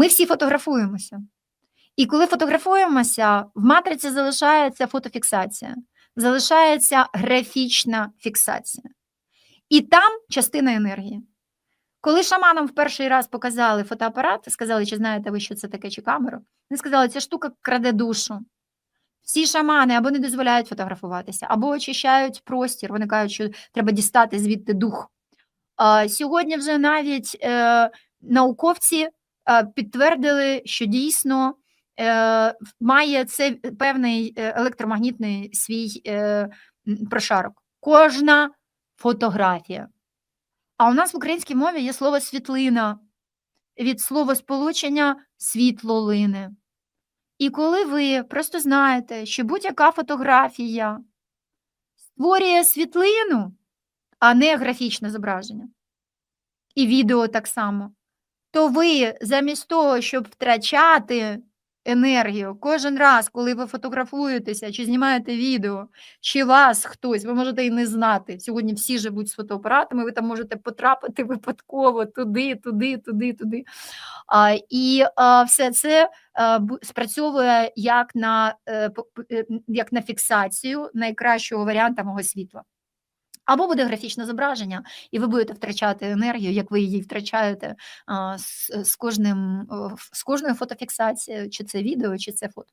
Ми всі фотографуємося. І коли фотографуємося, в матриці залишається фотофіксація, залишається графічна фіксація. І там частина енергії. Коли шаманам в перший раз показали фотоапарат, сказали, чи знаєте ви, що це таке, чи камеру, вони сказали, ця штука краде душу. Всі шамани або не дозволяють фотографуватися, або очищають простір. Вони кажуть, що треба дістати звідти дух. Сьогодні вже навіть е, науковці підтвердили, що дійсно е, має це певний е, електромагнітний свій е, прошарок. Кожна фотографія. А у нас в українській мові є слово світлина від слова сполучення світлолини. І коли ви просто знаєте, що будь-яка фотографія створює світлину, а не графічне зображення, і відео так само, то ви замість того, щоб втрачати енергію кожен раз, коли ви фотографуєтеся чи знімаєте відео, чи вас хтось, ви можете і не знати. Сьогодні всі живуть з фотоапаратами, ви там можете потрапити випадково туди, туди, туди, туди. А, і а, все це а, спрацьовує як на, е, е, як на фіксацію найкращого варіанта мого світла. Або буде графічне зображення, і ви будете втрачати енергію, як ви її втрачаєте з, кожним, з кожною фотофіксацією, чи це відео, чи це фото.